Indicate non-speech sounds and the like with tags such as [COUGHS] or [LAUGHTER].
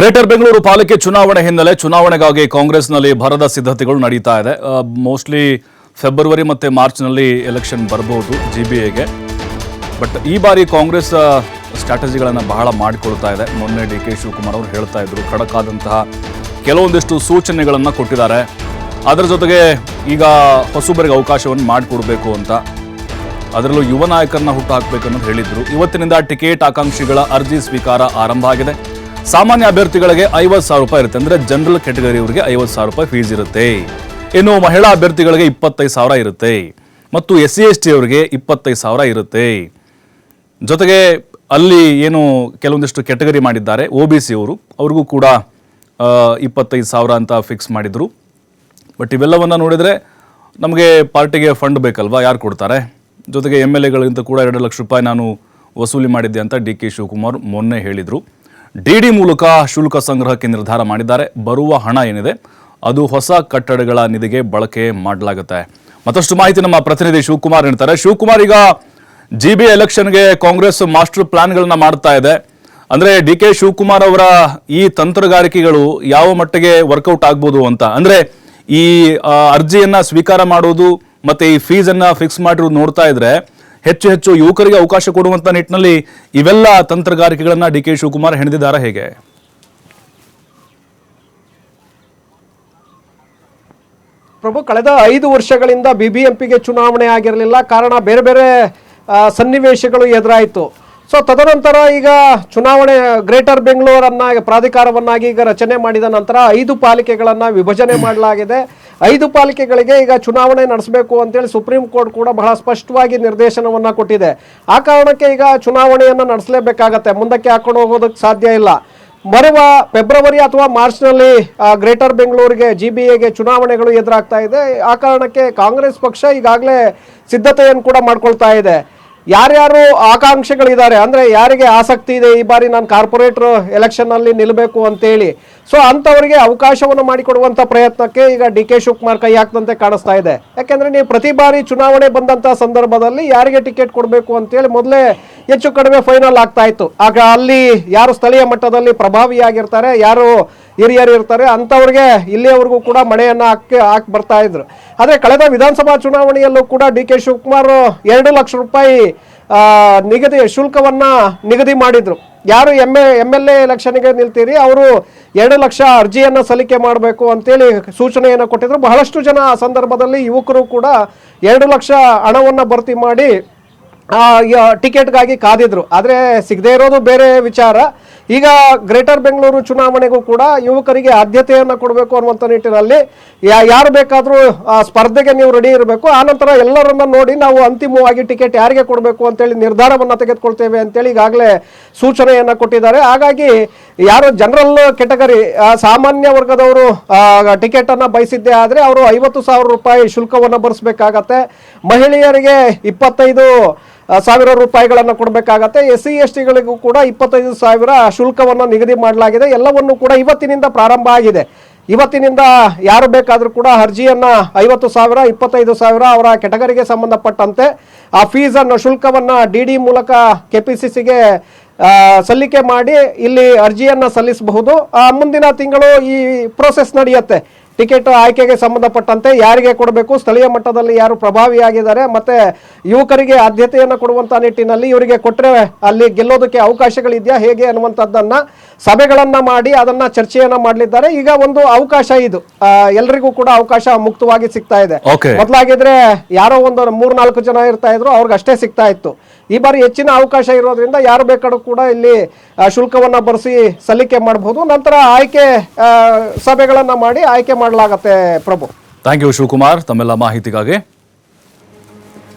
Greater Bengaluru ಪಾಲಿಕೆ ಚುನಾವಣೆ ಹಿನ್ನೆಲೆ ಚುನಾವಣೆಗಾಗಿ ಕಾಂಗ್ರೆಸ್ನಲ್ಲಿ ಭರದ ಸಿದ್ಧತೆಗಳು ನಡೀತಾ ಇದೆ. ಮೋಸ್ಟ್ಲಿ ಫೆಬ್ರವರಿ ಮತ್ತು ಮಾರ್ಚ್ನಲ್ಲಿ ಎಲೆಕ್ಷನ್ ಬರಬಹುದು ಜಿ ಬಿ ಎಗೆ ಬಟ್ ಈ ಬಾರಿ ಕಾಂಗ್ರೆಸ್ ಸ್ಟ್ರಾಟಜಿಗಳನ್ನು ಬಹಳ ಮಾಡಿಕೊಳ್ತಾ ಇದೆ. ಮೊನ್ನೆ ಡಿ ಕೆ ಶಿವಕುಮಾರ್ ಅವರು ಹೇಳ್ತಾ ಇದ್ರು ಆದಂತಹ ಕೆಲವೊಂದಿಷ್ಟು ಸೂಚನೆಗಳನ್ನು ಕೊಟ್ಟಿದ್ದಾರೆ. ಅದರ ಜೊತೆಗೆ ಈಗ ಹೊಸಬರಿಗೆ ಅವಕಾಶವನ್ನು ಮಾಡಿಕೊಡ್ಬೇಕು ಅಂತ ಅದರಲ್ಲೂ ಯುವ ನಾಯಕರನ್ನ ಹುಟ್ಟು ಹಾಕಬೇಕು ಅನ್ನೋದು ಹೇಳಿದ್ರು. ಇವತ್ತಿನಿಂದ ಟಿಕೆಟ್ ಆಕಾಂಕ್ಷಿಗಳ ಅರ್ಜಿ ಸ್ವೀಕಾರ ಆರಂಭ ಆಗಿದೆ. ಸಾಮಾನ್ಯ ಅಭ್ಯರ್ಥಿಗಳಿಗೆ ಐವತ್ತು ಸಾವಿರ ರೂಪಾಯಿ ಇರುತ್ತೆ ಅಂದ್ರೆ ಜನರಲ್ ಕ್ಯಾಟಗರಿಯವರಿಗೆ ಐವತ್ತು ಸಾವಿರ ರೂಪಾಯಿ ಫೀಸ್ ಇರುತ್ತೆ. ಇನ್ನು ಮಹಿಳಾ ಅಭ್ಯರ್ಥಿಗಳಿಗೆ ಇಪ್ಪತ್ತೈದು ಸಾವಿರ ಇರುತ್ತೆ. ಮತ್ತು ಎಸ್ ಸಿ ಎಸ್ ಟಿ ಅವರಿಗೆ ಇಪ್ಪತ್ತೈದು ಸಾವಿರ ಇರುತ್ತೆ. ಜೊತೆಗೆ ಅಲ್ಲಿ ಏನು ಕೆಲವೊಂದಿಷ್ಟು ಕೆಟಗರಿ ಮಾಡಿದ್ದಾರೆ ಒ ಬಿ ಸಿ ಅವರು, ಅವ್ರಿಗೂ ಕೂಡ ಇಪ್ಪತ್ತೈದು ಸಾವಿರ ಅಂತ ಫಿಕ್ಸ್ ಮಾಡಿದರು. ಬಟ್ ಇವೆಲ್ಲವನ್ನು ನೋಡಿದರೆ ನಮಗೆ ಪಾರ್ಟಿಗೆ ಫಂಡ್ ಬೇಕಲ್ವಾ, ಯಾರು ಕೊಡ್ತಾರೆ? ಜೊತೆಗೆ ಎಂ ಎಲ್ ಎಗಳಿಗಿಂತ ಕೂಡ ಎರಡು ಲಕ್ಷ ರೂಪಾಯಿ ನಾನು ವಸೂಲಿ ಮಾಡಿದ್ದೆ ಅಂತ ಡಿ ಕೆ ಶಿವಕುಮಾರ್ ಮೊನ್ನೆ ಹೇಳಿದರು. ಡಿ ಡಿ ಮೂಲಕ ಶುಲ್ಕ ಸಂಗ್ರಹಕ್ಕೆ ನಿರ್ಧಾರ ಮಾಡಿದ್ದಾರೆ. ಬರುವ ಹಣ ಏನಿದೆ? ಅದು ಹೊಸ ಕಟ್ಟಡಗಳ ನಿಧಿಗೆ ಬಳಕೆ ಮಾಡಲಾಗುತ್ತೆ. ಮತ್ತಷ್ಟು ಮಾಹಿತಿ ನಮ್ಮ ಪ್ರತಿನಿಧಿ ಶಿವಕುಮಾರ್ ಹೇಳ್ತಾರೆ ಶಿವಕುಮಾರ್, ಈಗ ಜಿ ಬಿ ಎಲೆಕ್ಷನ್ಗೆ ಕಾಂಗ್ರೆಸ್ ಮಾಸ್ಟರ್ ಪ್ಲಾನ್ಗಳನ್ನ ಮಾಡ್ತಾ ಇದೆ. ಅಂದ್ರೆ ಡಿ ಕೆ ಶಿವಕುಮಾರ್ ಅವರ ಈ ತಂತ್ರಗಾರಿಕೆಗಳು ಯಾವ ಮಟ್ಟಿಗೆ ವರ್ಕೌಟ್ ಆಗ್ಬೋದು ಅಂತ. ಅಂದ್ರೆ ಈ ಅರ್ಜಿಯನ್ನು ಸ್ವೀಕಾರ ಮಾಡೋದು, ಮತ್ತೆ ಈ ಫೀಸ್ ಅನ್ನ ಫಿಕ್ಸ್ ಮಾಡಿರೋದು ನೋಡ್ತಾ ಇದ್ರೆ ಹೆಚ್ಚು ಹೆಚ್ಚು ಯುವಕರಿಗೆ ಅವಕಾಶ ಕೊಡುವಂತ ನಿಟ್ಟಿನಲ್ಲಿ ಇವೆಲ್ಲ ತಂತ್ರಗಾರಿಕೆಗಳನ್ನು ಡಿ ಕೆ ಶಿವಕುಮಾರ್ ಹೆಣೆದಿದ್ದಾರೆ ಹೇಗೆ? ಪ್ರಭು ಕಳೆದ ಐದು ವರ್ಷಗಳಿಂದ ಬಿಬಿಎಂಪಿಗೆ ಚುನಾವಣೆ ಆಗಿರಲಿಲ್ಲ. ಕಾರಣ ಬೇರೆ ಬೇರೆ ಸನ್ನಿವೇಶಗಳು ಎದುರಾಯಿತು. ಸೊ ತದನಂತರ ಈಗ ಚುನಾವಣೆ ಗ್ರೇಟರ್ ಬೆಂಗಳೂರನ್ನ ಪ್ರಾಧಿಕಾರವನ್ನಾಗಿ ಈಗ ರಚನೆ ಮಾಡಿದ ನಂತರ ಐದು ಪಾಲಿಕೆಗಳನ್ನು ವಿಭಜನೆ [COUGHS] ಮಾಡಲಾಗಿದೆ. ಐದು ಪಾಲಿಕೆಗಳಿಗೆ ಈಗ ಚುನಾವಣೆ ನಡೆಸಬೇಕು ಅಂತೇಳಿ ಸುಪ್ರೀಂ ಕೋರ್ಟ್ ಕೂಡ ಬಹಳ ಸ್ಪಷ್ಟವಾಗಿ ನಿರ್ದೇಶನವನ್ನ ಕೊಟ್ಟಿದೆ. ಆ ಕಾರಣಕ್ಕೆ ಈಗ ಚುನಾವಣೆಯನ್ನ ನಡೆಸಲೇಬೇಕಾಗತ್ತೆ. ಮುಂದಕ್ಕೆ ಹಾಕೊಂಡು ಹೋಗೋದಕ್ಕೆ ಸಾಧ್ಯ ಇಲ್ಲ. ಬರುವ ಫೆಬ್ರವರಿ ಅಥವಾ ಮಾರ್ಚ್ನಲ್ಲಿ ಗ್ರೇಟರ್ ಬೆಂಗಳೂರಿಗೆ ಜಿ ಬಿ ಎಗೆ ಚುನಾವಣೆಗಳು ಎದುರಾಗ್ತಾ ಇದೆ. ಆ ಕಾರಣಕ್ಕೆ ಕಾಂಗ್ರೆಸ್ ಪಕ್ಷ ಈಗಾಗಲೇ ಸಿದ್ಧತೆಯನ್ನು ಕೂಡ ಮಾಡ್ಕೊಳ್ತಾ ಇದೆ. ಯಾರ್ಯಾರು ಆಕಾಂಕ್ಷೆಗಳಿದ್ದಾರೆ? ಅಂದ್ರೆ ಯಾರಿಗೆ ಆಸಕ್ತಿ ಇದೆ? ಈ ಬಾರಿ ನಾನು ಕಾರ್ಪೊರೇಟರ್ ಎಲೆಕ್ಷನ್ ಅಲ್ಲಿ ನಿಲ್ಲಬೇಕು ಅಂತೇಳಿ. ಸೊ ಅಂಥವರಿಗೆ ಅವಕಾಶವನ್ನು ಮಾಡಿಕೊಡುವಂಥ ಪ್ರಯತ್ನಕ್ಕೆ ಈಗ ಡಿ ಕೆ ಶಿವಕುಮಾರ್ ಕೈ ಹಾಕ್ದಂತೆ ಕಾಣಿಸ್ತಾ ಇದೆ. ಯಾಕೆಂದರೆ ನೀವು ಪ್ರತಿ ಬಾರಿ ಚುನಾವಣೆ ಬಂದಂತ ಸಂದರ್ಭದಲ್ಲಿ ಯಾರಿಗೆ ಟಿಕೆಟ್ ಕೊಡಬೇಕು ಅಂತೇಳಿ ಮೊದಲೇ ಹೆಚ್ಚು ಕಡಿಮೆ ಫೈನಲ್ ಆಗ್ತಾ ಇತ್ತು. ಆಗ ಅಲ್ಲಿ ಯಾರು ಸ್ಥಳೀಯ ಮಟ್ಟದಲ್ಲಿ ಪ್ರಭಾವಿಯಾಗಿರ್ತಾರೆ, ಯಾರು ಹಿರಿಯರು ಇರ್ತಾರೆ, ಅಂಥವ್ರಿಗೆ ಇಲ್ಲಿಯವರೆಗೂ ಕೂಡ ಮಳೆಯನ್ನು ಹಾಕಿ ಹಾಕಿ ಬರ್ತಾ ಇದ್ರು. ಆದರೆ ಕಳೆದ ವಿಧಾನಸಭಾ ಚುನಾವಣೆಯಲ್ಲೂ ಕೂಡ ಡಿ ಕೆ ಶಿವಕುಮಾರ್ ಎರಡು ಲಕ್ಷ ರೂಪಾಯಿ ನಿಗದಿ ಶುಲ್ಕವನ್ನು ನಿಗದಿ ಮಾಡಿದರು. ಯಾರು M A M L A ಎಲೆಕ್ಷನ್ಗೆ ನಿಲ್ತೀರಿ, ಅವರು ಎರಡು ಲಕ್ಷ ಅರ್ಜಿಯನ್ನು ಸಲ್ಲಿಕೆ ಮಾಡಬೇಕು ಅಂತೇಳಿ ಸೂಚನೆಯನ್ನು ಕೊಟ್ಟಿದ್ರು. ಬಹಳಷ್ಟು ಜನ ಆ ಸಂದರ್ಭದಲ್ಲಿ ಯುವಕರು ಕೂಡ ಎರಡು ಲಕ್ಷ ಹಣವನ್ನು ಭರ್ತಿ ಮಾಡಿ ಟಿಕೆಟ್ಗಾಗಿ ಕಾದಿದ್ರು. ಆದರೆ ಸಿಗದೇ ಇರೋದು ಬೇರೆ ವಿಚಾರ. ಈಗ ಗ್ರೇಟರ್ ಬೆಂಗಳೂರು ಚುನಾವಣೆಗೂ ಕೂಡ ಯುವಕರಿಗೆ ಆದ್ಯತೆಯನ್ನು ಕೊಡಬೇಕು ಅನ್ನುವಂಥ ನಿಟ್ಟಿನಲ್ಲಿ ಯಾರು ಬೇಕಾದರೂ ಸ್ಪರ್ಧೆಗೆ ನೀವು ರೆಡಿ ಇರಬೇಕು. ಆನಂತರ ಎಲ್ಲರನ್ನ ನೋಡಿ ನಾವು ಅಂತಿಮವಾಗಿ ಟಿಕೆಟ್ ಯಾರಿಗೆ ಕೊಡಬೇಕು ಅಂತೇಳಿ ನಿರ್ಧಾರವನ್ನು ತೆಗೆದುಕೊಳ್ತೇವೆ ಅಂತೇಳಿ ಈಗಾಗಲೇ ಸೂಚನೆಯನ್ನು ಕೊಟ್ಟಿದ್ದಾರೆ. ಹಾಗಾಗಿ ಯಾರು ಜನರಲ್ ಕೆಟಗರಿ ಸಾಮಾನ್ಯ ವರ್ಗದವರು ಟಿಕೆಟ್ ಅನ್ನ ಬಯಸಿದ್ದೇ ಆದರೆ ಅವರು ಐವತ್ತು ಸಾವಿರ ರೂಪಾಯಿ ಶುಲ್ಕವನ್ನು ಭರಿಸಬೇಕಾಗತ್ತೆ. ಮಹಿಳೆಯರಿಗೆ ಇಪ್ಪತ್ತೈದು ಸಾವಿರ ರೂಪಾಯಿಗಳನ್ನು ಕೊಡಬೇಕಾಗತ್ತೆ. ಎಸ್ ಸಿ ಎಸ್ ಟಿಗಳಿಗೂ ಕೂಡ ಇಪ್ಪತ್ತೈದು ಸಾವಿರ ಶುಲ್ಕವನ್ನು ನಿಗದಿ ಮಾಡಲಾಗಿದೆ. ಎಲ್ಲವನ್ನು ಕೂಡ ಇವತ್ತಿನಿಂದ ಪ್ರಾರಂಭ ಆಗಿದೆ. ಇವತ್ತಿನಿಂದ ಯಾರು ಬೇಕಾದರೂ ಕೂಡ ಅರ್ಜಿಯನ್ನು ಐವತ್ತು ಸಾವಿರ, ಇಪ್ಪತ್ತೈದು ಸಾವಿರ ಅವರ ಕೆಟಗರಿಗೆ ಸಂಬಂಧಪಟ್ಟಂತೆ ಆ ಫೀಸನ್ನು, ಶುಲ್ಕವನ್ನು ಡಿ ಡಿ ಮೂಲಕ ಕೆ ಪಿ ಸಿ ಸಿಗೆ ಸಲ್ಲಿಕೆ ಮಾಡಿ ಇಲ್ಲಿ ಅರ್ಜಿಯನ್ನು ಸಲ್ಲಿಸಬಹುದು. ಮುಂದಿನ ತಿಂಗಳು ಈ ಪ್ರೋಸೆಸ್ ನಡೆಯುತ್ತೆ. ಟಿಕೆಟ್ ಆಯ್ಕೆಗೆ ಸಂಬಂಧಪಟ್ಟಂತೆ ಯಾರಿಗೆ ಕೊಡಬೇಕು ಸ್ಥಳೀಯ ಮಟ್ಟದಲ್ಲಿ ಯಾರು ಪ್ರಭಾವಿಯಾಗಿದ್ದಾರೆ ಮತ್ತೆ ಯುವಕರಿಗೆ ಆದ್ಯತೆಯನ್ನು ಕೊಡುವಂತಹ ನಿಟ್ಟಿನಲ್ಲಿ ಇವರಿಗೆ ಕೊಟ್ಟರೆ ಅಲ್ಲಿ ಗೆಲ್ಲೋದಕ್ಕೆ ಅವಕಾಶಗಳಿದೆಯಾ ಹೇಗೆ ಅನ್ನುವಂಥದ್ದನ್ನ ಸಭೆಗಳನ್ನ ಮಾಡಿ ಅದನ್ನ ಚರ್ಚೆಯನ್ನ ಮಾಡಲಿದ್ದಾರೆ. ಈಗ ಒಂದು ಅವಕಾಶ ಇದು. ಎಲ್ಲರಿಗೂ ಎಲ್ರಿಗೂ ಕೂಡ ಅವಕಾಶ ಮುಕ್ತವಾಗಿ ಸಿಗ್ತಾ ಇದೆ. ಮೊದ್ಲಾಗಿದ್ರೆ ಮೊದಲಾಗಿದ್ರೆ ಯಾರೋ ಒಂದು ಮೂರ್ನಾಲ್ಕು ಜನ ಇರ್ತಾ ಇದ್ರು ಅವ್ರಿಗೆ ಅಷ್ಟೇ ಸಿಗ್ತಾ ಇತ್ತು. ಈ ಬಾರಿ ಹೆಚ್ಚಿನ ಅವಕಾಶ ಇರೋದ್ರಿಂದ ಯಾರು ಬೇಕಾದ್ರೂ ಕೂಡ ಇಲ್ಲಿ ಶುಲ್ಕವನ್ನ ಭರಿಸಿ ಸಲ್ಲಿಕೆ ಮಾಡಬಹುದು ನಂತರ ಆಯ್ಕೆ ಸಭೆಗಳನ್ನ ಮಾಡಿ ಆಯ್ಕೆ ಮಾಡಲಾಗತ್ತೆ ಪ್ರಭು. Thank you Shivakumar. ತಮ್ಮೆಲ್ಲ ಮಾಹಿತಿಗಾಗಿ.